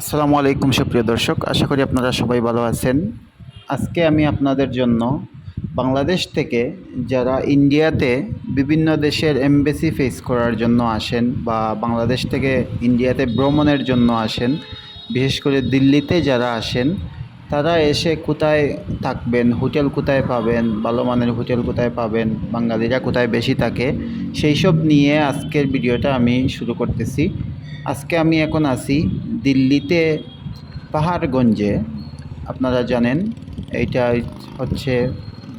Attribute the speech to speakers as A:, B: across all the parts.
A: আসসালামু আলাইকুম, সুপ্রিয় দর্শক। আশা করি আপনারা সবাই ভালো আছেন। আজকে আমি আপনাদের জন্য বাংলাদেশ থেকে যারা ইন্ডিয়াতে বিভিন্ন দেশের এমবেসি ফেস করার জন্য আসেন বা বাংলাদেশ থেকে ইন্ডিয়াতে ভ্রমণের জন্য আসেন, বিশেষ করে দিল্লিতে যারা আসেন, তারা এসে কোথায় থাকবেন, হোটেল কোথায় পাবেন, ভালো মানের হোটেল কোথায় পাবেন, বাঙালিরা কোথায় বেশি থাকে সেই সব নিয়ে আজকের ভিডিওটা আমি শুরু করতেছি। আজকে আমি এখন আছি দিল্লিতে পাহাড়গঞ্জে। আপনারা জানেন, এইটা হচ্ছে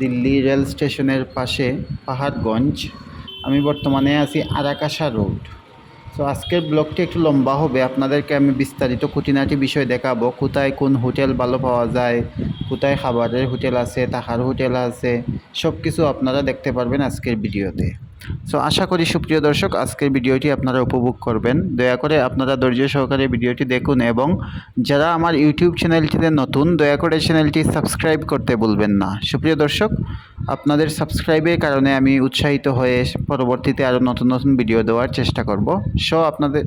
A: দিল্লি রেল স্টেশনের পাশে পাহাড়গঞ্জ। আমি বর্তমানে আছি আরাকাশা রোড। তো আজকের ব্লগটি একটু লম্বা হবে। আপনাদেরকে আমি বিস্তারিত খুঁটিনাটি বিষয় দেখাবো। কোথায় কোন হোটেল ভালো পাওয়া যায়, কোথায় খাবারের হোটেল আছে, তাহার হোটেল আছে সব কিছু আপনারা দেখতে পারবেন আজকের ভিডিওতে। সো আশা করি সুপ্রিয় দর্শক, আজকের ভিডিওটি আপনারা উপভোগ করবেন। দয়া করে আপনারা ধৈর্য সহকারে ভিডিওটি দেখুন এবং যারা আমার ইউটিউব চ্যানেলটিতে নতুন, দয়া করে চ্যানেলটি সাবস্ক্রাইব করতে ভুলবেন না। সুপ্রিয় দর্শক, আপনাদের সাবস্ক্রাইবের কারণে আমি উৎসাহিত হয়ে পরবর্তীতে আরও নতুন নতুন ভিডিও দেওয়ার চেষ্টা করব। সো আপনাদের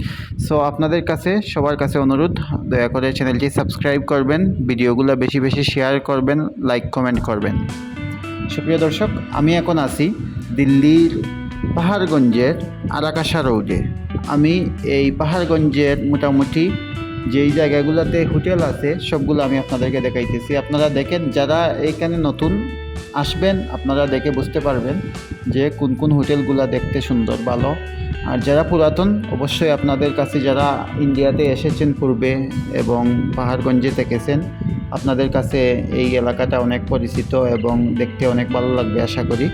A: সো আপনাদের কাছে, সবার কাছে অনুরোধ, দয়া করে চ্যানেলটি সাবস্ক্রাইব করবেন, ভিডিওগুলো বেশি বেশি শেয়ার করবেন, লাইক, কমেন্ট করবেন। সুপ্রিয় দর্শক, আমি এখন আছি দিল্লির পাহাড়গঞ্জের আরাকাশা রোডে। আমি এই পাহাড়গঞ্জের মোটামুটি যেই জায়গাগুলোতে হোটেল আছে, সবগুলো আমি আপনাদেরকে দেখাইতেছি। আপনারা দেখেন, যারা এইখানে নতুন আসবেন, আপনারা দেখে বুঝতে পারবেন যে কোন কোন হোটেলগুলো দেখতে সুন্দর, ভালো। আর যারা পুরাতন, অবশ্যই আপনাদের কাছে যারা ইন্ডিয়াতে এসেছেন পূর্বে এবং পাহাড়গঞ্জে থেকেছেন, আপনাদের কাছে এই এলাকাটা অনেক পরিচিত এবং দেখতে অনেক ভালো লাগবে, আশা করি।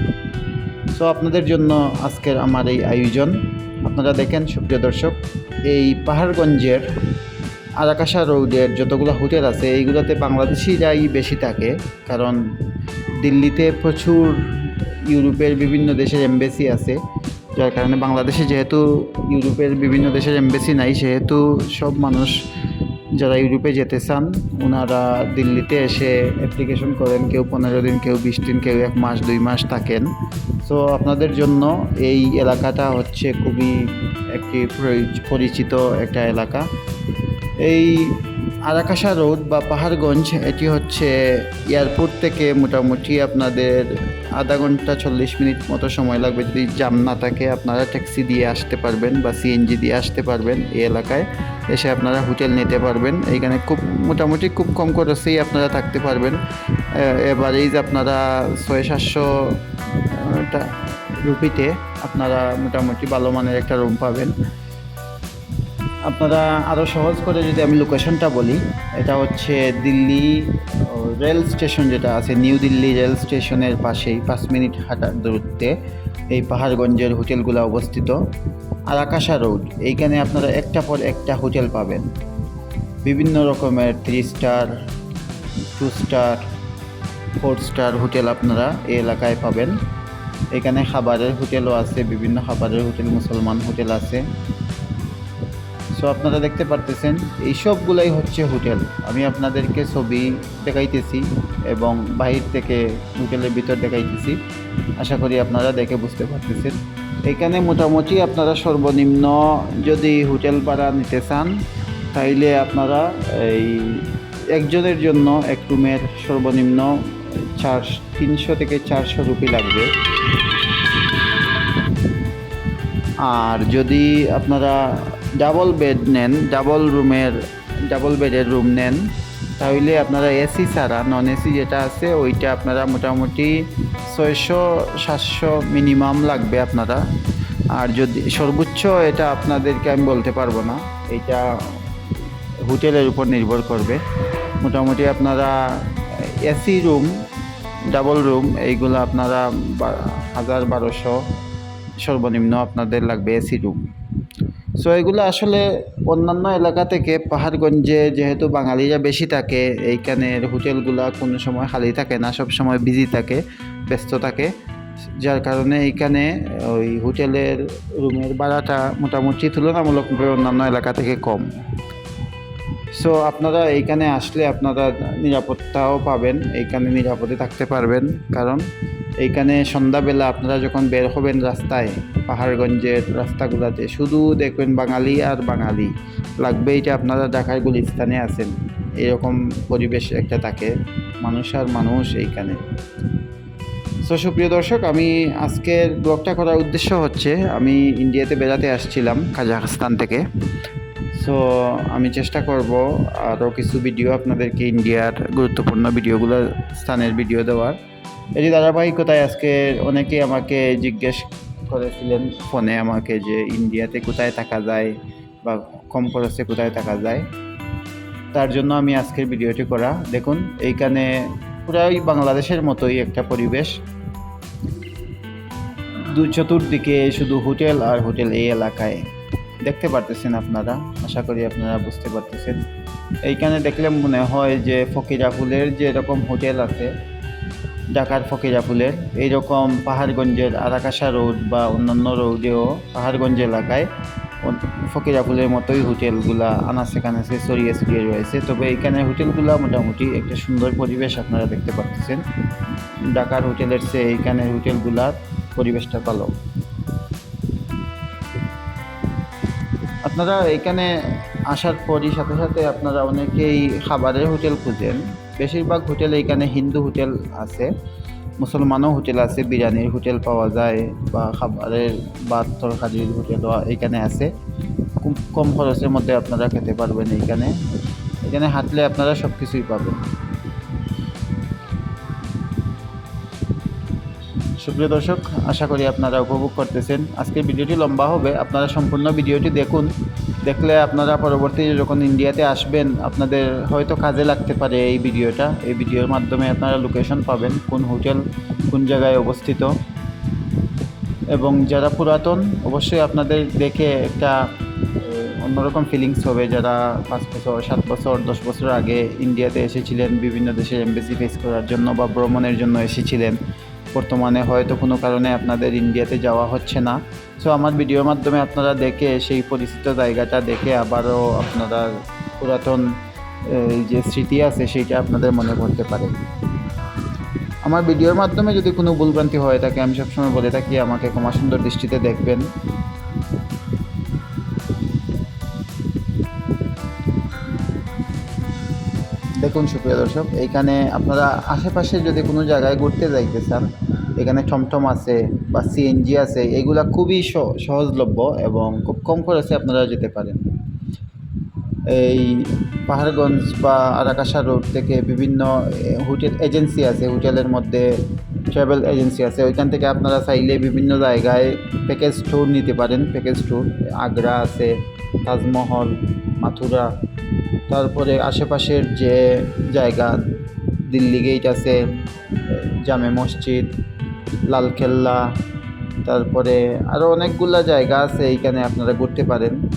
A: সো আপনাদের জন্য আজকের আমার এই আয়োজন। আপনারা দেখেন, সুপ্রিয় দর্শক, এই পাহাড়গঞ্জের আরাকাশা রোডের যতগুলো হোটেল আছে, এইগুলোতে বাংলাদেশিরাই বেশি থাকে। কারণ দিল্লিতে প্রচুর ইউরোপের বিভিন্ন দেশের এমবেসি আছে, যার কারণে বাংলাদেশে যেহেতু ইউরোপের বিভিন্ন দেশের এমবেসি নাই, সেহেতু সব মানুষ যারা ইউরোপে যেতে চান ওনারা দিল্লিতে এসে অ্যাপ্লিকেশন করেন, কেউ পনেরো দিন, কেউ বিশ দিন, কেউ এক মাস, দুই মাস থাকেন। সো আপনাদের জন্য এই এলাকাটা হচ্ছে খুবই একটি পরি- পরিচিত একটা এলাকা। এই আরাকাশা রোড বা পাহাড়গঞ্জ, এটি হচ্ছে এয়ারপোর্ট থেকে মোটামুটি আপনাদের আধা ঘণ্টা চল্লিশ মিনিট মতো সময় লাগবে। যদি জাম না থাকে, আপনারা ট্যাক্সি দিয়ে আসতে পারবেন বা সিএনজি দিয়ে আসতে পারবেন এই এলাকায়। এসে আপনারা হোটেল নিতে পারবেন। এইখানে খুব মোটামুটি খুব কম খরচেই আপনারা থাকতে পারবেন। যে আপনারা ছয় সাতশো রুপিতে আপনারা মোটামুটি ভালো মানের একটা রুম পাবেন। আপনারা আরও সহজ করে যদি আমি লোকেশনটা বলি, এটা হচ্ছে দিল্লি রেল স্টেশন যেটা আছে নিউ দিল্লি রেল স্টেশনের পাশেই, পাঁচ মিনিট হাঁটার দূরত্বে এই পাহাড়গঞ্জের হোটেলগুলো অবস্থিত। আর আকাশা রোড। এইখানে আপনারা একটা পর একটা হোটেল পাবেন। বিভিন্ন রকমের three star two star four star hotel আপনারা এই এলাকায় পাবেন। এখানে খাবারের হোটেলও আছে, বিভিন্ন খাবারের হোটেল, মুসলমান হোটেল আছে। সো আপনারা দেখতে পারতেছেন, এই সবগুলাই হচ্ছে হোটেল। আমি আপনাদেরকে ছবি দেখাইতেছি এবং বাহির থেকে হোটেলের ভিতর দেখাইতেছি। আশা করি আপনারা দেখে বুঝতে পারতেছেন। এখানে মোটামুটি আপনারা সর্বনিম্ন যদি হোটেল ভাড়া নিতে চান, তাইলে আপনারা এই একজনের জন্য এক রুমের সর্বনিম্ন চার, তিনশো থেকে চারশো রুপি লাগবে। আর যদি আপনারা ডাবল বেড নেন, ডাবল রুমের, ডাবল বেডের রুম নেন তাহলে আপনারা এসি ছাড়া নন এসি যেটা আছে, ওইটা আপনারা মোটামুটি ছয়শো, সাতশো মিনিমাম লাগবে আপনারা। আর যদি সর্বোচ্চ এটা আপনাদেরকে আমি বলতে পারব না, এটা হোটেলের উপর নির্ভর করবে। মোটামুটি আপনারা এসি রুম ডাবল রুম এইগুলো আপনারা হাজার বারোশো সর্বনিম্ন আপনাদের লাগবে এসি রুম সো এগুলো আসলে অন্যান্য এলাকা থেকে পাহাড়গঞ্জে যেহেতু বাঙালিরা বেশি থাকে এইখানের হোটেলগুলো কোনো সময় খালি থাকে না সব সময় বিজি থাকে, ব্যস্ত থাকে। যার কারণে এইখানে ওই হোটেলের রুমের ভাড়াটা মোটামুটি তুলনামূলকভাবে অন্যান্য এলাকা থেকে কম। সো আপনারা এইখানে আসলে আপনারা নিরাপত্তাও পাবেন, এইখানে নিরাপদে থাকতে পারবেন। কারণ এইখানে সন্ধ্যাবেলা আপনারা যখন বের হবেন রাস্তায়, পাহাড়গঞ্জের রাস্তাগুলোতে, শুধু দেখবেন বাঙালি আর বাঙালি। লাগবে এটা আপনারা ঢাকার গুলিস্তানে আছেন। এরকম পরিবেশ একটা থাকে, মানুষ আর মানুষ এইখানে। সো সুপ্রিয় দর্শক, আমি আজকের ব্লগটা করার উদ্দেশ্য হচ্ছে, আমি ইন্ডিয়াতে বেড়াতে আসছিলাম, কাজাখস্তান থেকে। সো আমি চেষ্টা করব আরও কিছু ভিডিও আপনাদেরকে ইন্ডিয়ার গুরুত্বপূর্ণ ভিডিওগুলো স্থানের ভিডিও দেওয়ার। এটি ধারাবাহিকতায় আজকে অনেকেই আমাকে জিজ্ঞেস করেছিলেন ফোনে আমাকে যে ইন্ডিয়াতে কোথায় থাকা যায় বা কম খরচে কোথায় থাকা যায়। তার জন্য আমি আজকের ভিডিওটি করা। দেখুন, এইখানে পুরাই বাংলাদেশের মতোই একটা পরিবেশ। দু চতুর্দিকে শুধু হোটেল আর হোটেল এই এলাকায়। দেখতে পারতেছেন আপনারা, আশা করি আপনারা বুঝতে পারতেছেন। এইখানে দেখলে মনে হয় যে ফকিরাপুলের যে এরকম হোটেল আছে, ঢাকার ফকিরাপুলের, এইরকম পাহাড়গঞ্জের আরাকাশা রোড বা অন্যান্য রোডেও পাহাড়গঞ্জ এলাকায় ফকিরাপুলের মতোই হোটেলগুলা আনাচে কানাচে ছড়িয়ে ছড়িয়ে রয়েছে। তবে এইখানে হোটেলগুলা মোটামুটি একটা সুন্দর পরিবেশ আপনারা দেখতে পাচ্ছেন ঢাকার হোটেলের চেয়ে এইখানের হোটেলগুলার পরিবেশটা ভালো। আপনারা এখানে আসার পরই সাথে সাথে আপনারা অনেকেই খাবারের হোটেল খুঁজেন। বেশিরভাগ হোটেল এখানে হিন্দু হোটেল আছে, মুসলমানও হোটেল আছে, বিরিয়ানির হোটেল পাওয়া যায় বা খাবারের বা তরকারির হোটেলও এখানে আছে। খুব কম খরচের মধ্যে আপনারা খেতে পারবেন এইখানে এখানে হাঁটলে আপনারা সব কিছুই পাবেন। সুপ্রিয় দর্শক, আশা করি আপনারা উপভোগ করতেছেন। আজকের ভিডিওটি লম্বা হবে, আপনারা সম্পূর্ণ ভিডিওটি দেখুন। দেখলে আপনারা পরবর্তী যখন ইন্ডিয়াতে আসবেন, আপনাদের হয়তো কাজে লাগতে পারে এই ভিডিওটা। এই ভিডিওর মাধ্যমে আপনারা লোকেশন পাবেন, কোন হোটেল, কোন জায়গায় অবস্থিত। এবং যারা পুরাতন, অবশ্যই আপনাদের দেখে একটা অন্যরকম ফিলিংস হবে। যারা পাঁচ বছর, সাত বছর, দশ বছর আগে ইন্ডিয়াতে এসেছিলেন, বিভিন্ন দেশের এমবেসি ফেস করার জন্য বা ভ্রমণের জন্য এসেছিলেন বর্তমানে হয়তো কোনো কারণে আপনাদের ইন্ডিয়াতে যাওয়া হচ্ছে না। সো আমার ভিডিওর মাধ্যমে আপনারা দেখে সেই পরিচিত জায়গাটা দেখে আবারও আপনারা পুরাতন যে স্মৃতি আছে সেইটা আপনাদের মনে পড়তে পারে। আমার ভিডিওর মাধ্যমে যদি কোনো ভুলভ্রান্তি হয়ে থাকে আমি সবসময় বলে থাকি, আমাকে ক্ষমা সুন্দর দৃষ্টিতে দেখবেন। দেখুন সুপ্রিয় দর্শক, এইখানে আপনারা আশেপাশে যদি কোনো জায়গায় ঘুরতে যাইতে চান এখানে টমটম আছে বা সিএনজি আছে, এগুলা খুবই সহজলভ্য এবং খুব কম খরচে আপনারা যেতে পারেন। এই পাহাড়গঞ্জ বা আরাকাশা রোড থেকে বিভিন্ন হোটেল এজেন্সি আছে, হোটেলের মধ্যে ট্রাভেল এজেন্সি আছে, ওইখান থেকে আপনারা চাইলে বিভিন্ন জায়গায় প্যাকেজ ট্যুর নিতে পারেন, প্যাকেজ ট্যুর। আগ্রা আছে, তাজমহল, মাথুরা, তারপরে আশেপাশের যে জায়গা, দিল্লি গেট আছে জামে মসজিদ লালকেল্লা, তারপরে আরও অনেকগুলা জায়গা আছে এইখানে আপনারা ঘুরতে পারেন।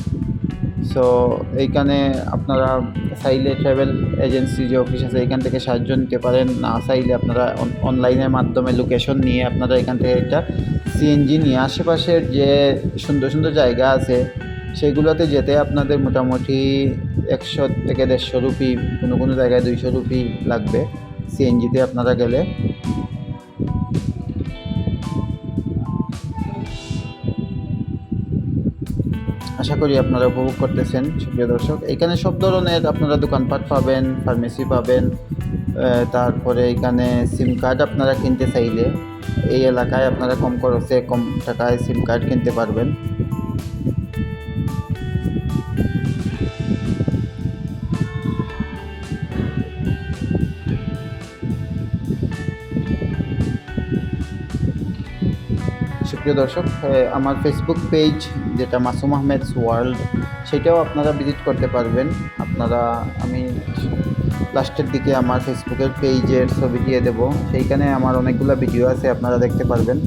A: সো এইখানে আপনারা চাইলে ট্রাভেল এজেন্সি যে অফিস আছে এখান থেকে সাহায্য নিতে পারেন। না চাইলে আপনারা অন- অনলাইনের মাধ্যমে লোকেশন নিয়ে আপনারা এখান থেকে একটা সিএনজি নিয়ে আশেপাশের যে সুন্দর সুন্দর জায়গা আছে, সেগুলোতে যেতে আপনাদের মোটামুটি একশো থেকে দেড়শো রুপি, কোনো কোনো জায়গায় দুইশো রুপি লাগবে সিএনজিতে আপনারা গেলে। করি আপনারা উপভোগ করতেছেন, সুপ্রিয় দর্শক। এখানে সব ধরনের আপনারা দোকানপাট পাবেন ফার্মেসি পাবেন তারপরে এখানে সিম কার্ড আপনারা কিনতে চাইলে এই এলাকায় আপনারা কম খরচে কম টাকায় সিম কার্ড কিনতে পারবেন। সুপ্রিয় দর্শক আমার ফেসবুক পেজ যেটা মাসুম আহমেদ ওয়ার্ল্ড সেটাও আপনারা ভিজিট করতে পারবেন। আপনারা, আমি লাস্টের দিকে আমার ফেসবুকের পেজের ছবি দিয়ে দেবো। সেইখানে আমার অনেকগুলো ভিডিও আছে, আপনারা দেখতে পারবেন।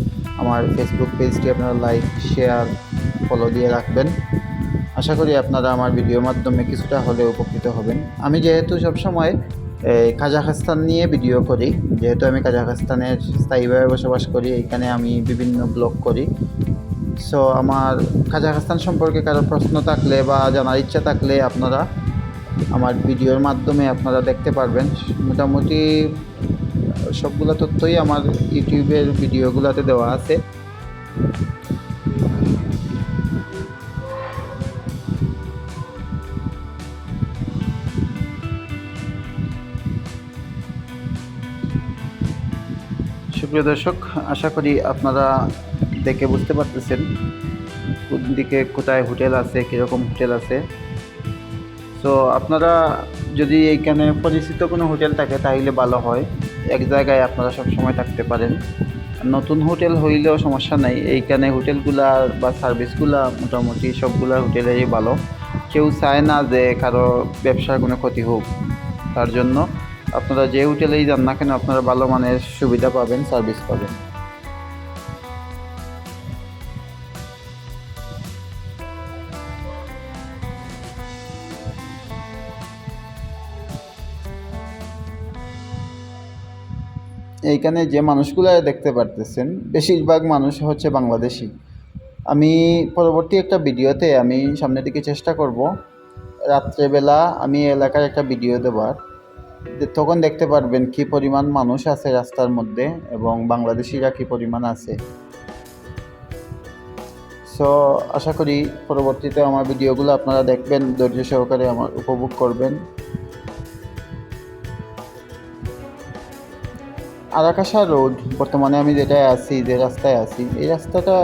A: আমার ফেসবুক পেজটি আপনারা লাইক শেয়ার ফলো দিয়ে রাখবেন। আশা করি আপনারা আমার ভিডিওর মাধ্যমে কিছুটা হলেও উপকৃত হবেন। আমি যেহেতু সবসময় কাজাখস্তান নিয়ে ভিডিও করি। যেহেতু আমি কাজাখস্তানের স্থায়ীভাবে বসবাস করি এখানে আমি বিভিন্ন ব্লগ করি। সো আমার কাজাখস্তান সম্পর্কে কারও প্রশ্ন থাকলে বা জানার ইচ্ছা থাকলে আপনারা আমার ভিডিওর মাধ্যমে আপনারা দেখতে পারবেন। মোটামুটি সবগুলো তথ্যই আমার ইউটিউবের ভিডিওগুলোতে দেওয়া আছে। সুপ্রিয় দর্শক, আশা করি আপনারা দেখে বুঝতে পারতেছেন কোন দিকে কোথায় হোটেল আছে, কীরকম হোটেল আছে। তো আপনারা যদি এইখানে পরিচিত কোনো হোটেল থাকে তাহলে ভালো হয়। এক জায়গায় আপনারা সব সময় থাকতে পারেন। নতুন হোটেল হইলেও সমস্যা নাই। এইখানে হোটেলগুলা বা সার্ভিসগুলা মোটামুটি সবগুলা হোটেলেরই ভালো। কেউ চায় না যে কারও ব্যবসার কোনো ক্ষতি হোক, তার জন্য। আপনারা যে হোটেলেই যান না কেন, আপনারা ভালো মানের সুবিধা পাবেন সার্ভিস পাবেন। এইখানে যে মানুষগুলো দেখতে পারতেছেন, বেশিরভাগ মানুষ হচ্ছে বাংলাদেশি। আমি পরবর্তী একটা ভিডিওতে আমি সামনের দিকে চেষ্টা করব। রাত্রেবেলা আমি এলাকার একটা ভিডিও যে তখন দেখতে পারবেন কি পরিমাণ মানুষ আছে রাস্তার মধ্যে এবং বাংলাদেশিরা কি পরিমাণ আছে। সো আশা করি পরবর্তীতে আমার ভিডিওগুলো আপনারা দেখবেন, ধৈর্য সহকারে আমার উপভোগ করবেন। আরাকাশা রোড, বর্তমানে আমি যেটায় আছি, যে রাস্তায় আছি, এই রাস্তাটা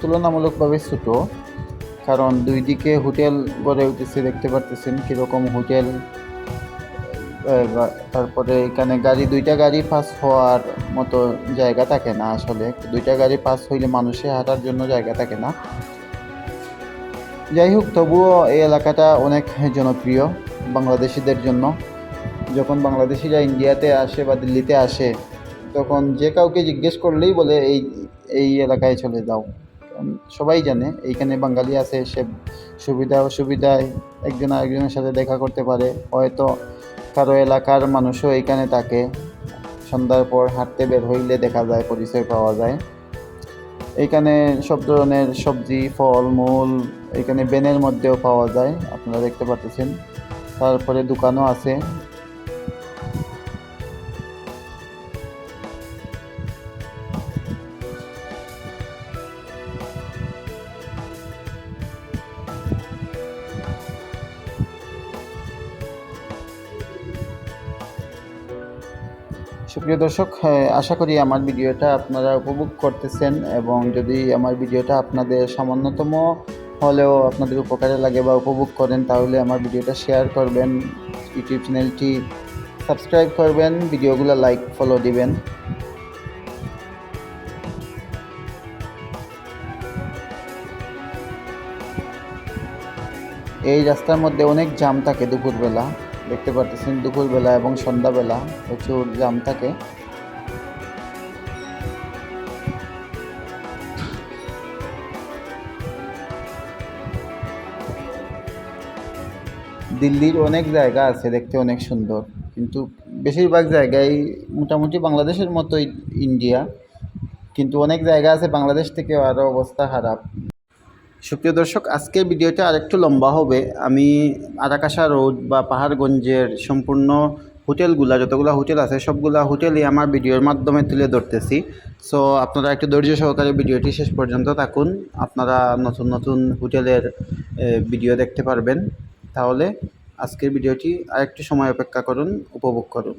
A: তুলনামূলকভাবে ছোটো, কারণ দুই দিকে হোটেল গড়ে উঠেছে, দেখতে পারতেছেন কীরকম হোটেল। তারপরে এখানে গাড়ি, দুইটা গাড়ি পাস হওয়ার মতো জায়গা থাকে না আসলে। দুইটা গাড়ি পাস হইলে মানুষে হাঁটার জন্য জায়গা থাকে না। যাই হোক, তবুও এই এলাকাটা অনেক জনপ্রিয় বাংলাদেশিদের জন্য। যখন বাংলাদেশিরা ইন্ডিয়াতে আসে বা দিল্লিতে আসে, তখন যে কাউকে জিজ্ঞেস করলেই বলে, এই এই এলাকায় চলে যাও। সবাই জানে, এইখানে বাঙালি আছে, সে সুবিধা, অসুবিধায় একজন আরেকজনের সাথে দেখা করতে পারে। হয়তো কারও এলাকার মানুষও এইখানে থাকে। সন্ধ্যার পর হাঁটতে বের হইলে দেখা যায় পরিচয় পাওয়া যায়। এখানে সব ধরনের সবজি, ফল, মূল, এখানে বেনের মধ্যেও পাওয়া যায়, আপনারা দেখতে পাচ্ছেন। তারপরে দোকানও আছে। সুপ্রিয় দর্শক আশা করি আমার ভিডিওটা আপনারা উপভোগ করতেছেন এবং যদি আমার ভিডিওটা আপনাদের সামান্যতম হলেও আপনাদের উপকারে লাগে বা উপভোগ করেন, তাহলে আমার ভিডিওটা শেয়ার করবেন, ইউটিউব চ্যানেলটি সাবস্ক্রাইব করবেন, ভিডিওগুলো লাইক ফলো দিবেন। এই রাস্তার মধ্যে অনেক জাম থাকে দুপুরবেলা। দেখতে পারতেছেন দুপুরবেলা এবং সন্ধ্যাবেলা প্রচুর জাম থাকে। দিল্লির অনেক জায়গা আছে দেখতে অনেক সুন্দর, কিন্তু বেশিরভাগ জায়গায় মোটামুটি বাংলাদেশের মতোই ইন্ডিয়া, কিন্তু অনেক জায়গা আছে বাংলাদেশ থেকে আরও অবস্থা খারাপ। সুপ্রিয় দর্শক, আজকের ভিডিওটা আরেকটু লম্বা হবে। আমি আরাকাশা রোড বা পাহাড়গঞ্জের সম্পূর্ণ হোটেলগুলা, যতগুলো হোটেল আছে, সবগুলা হোটেলই আমার ভিডিওর মাধ্যমে তুলে ধরতেছি। সো আপনারা একটু ধৈর্য সহকারে ভিডিওটি শেষ পর্যন্ত থাকুন। আপনারা নতুন নতুন হোটেলের ভিডিও দেখতে পারবেন। তাহলে আজকের ভিডিওটি আরেকটু সময় অপেক্ষা করুন, উপভোগ করুন।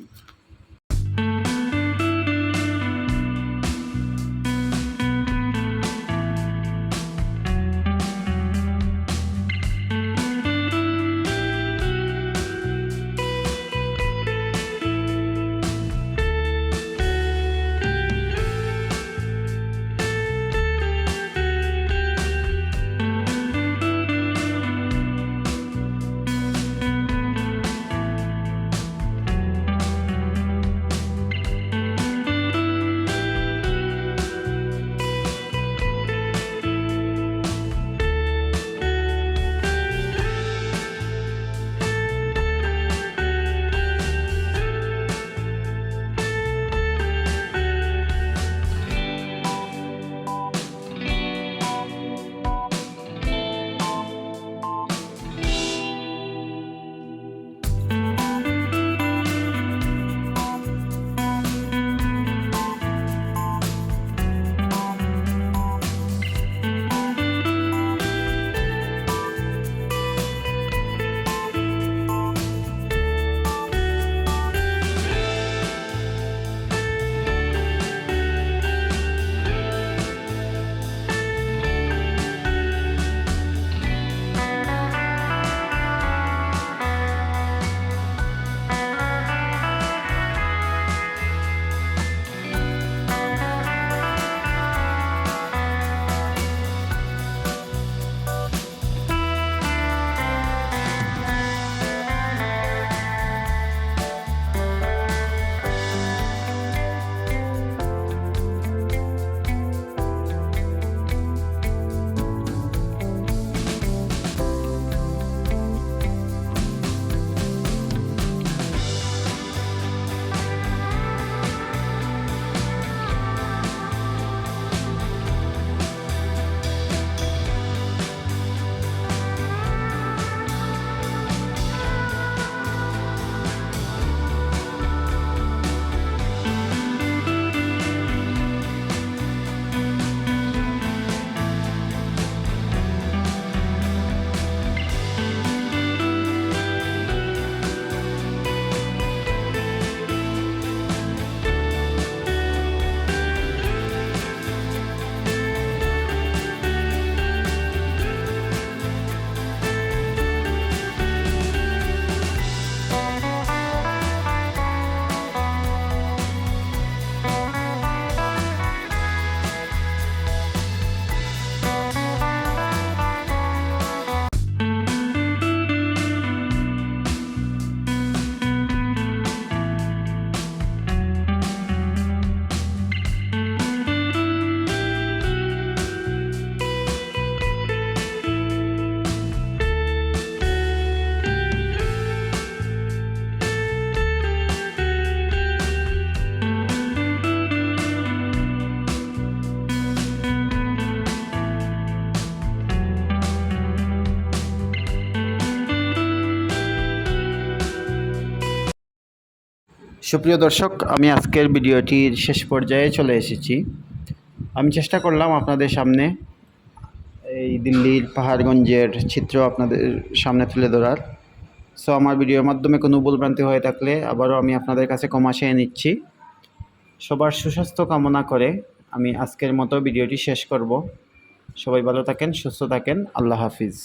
A: সুপ্রিয় দর্শক, আমি আজকের ভিডিওটির শেষ পর্যায়ে চলে এসেছি। আমি চেষ্টা করলাম আপনাদের সামনে এই দিল্লির পাহাড়গঞ্জের চিত্র আপনাদের সামনে তুলে ধরার। সো আমার ভিডিওর মাধ্যমে কোনো ভুলভ্রান্তি হয়ে থাকলে আবারও আমি আপনাদের কাছে ক্ষমা চেয়ে নিচ্ছি। সবার সুস্বাস্থ্য কামনা করে আমি আজকের মতো ভিডিওটি শেষ করব। সবাই ভালো থাকেন, সুস্থ থাকেন, আল্লাহ হাফিজ।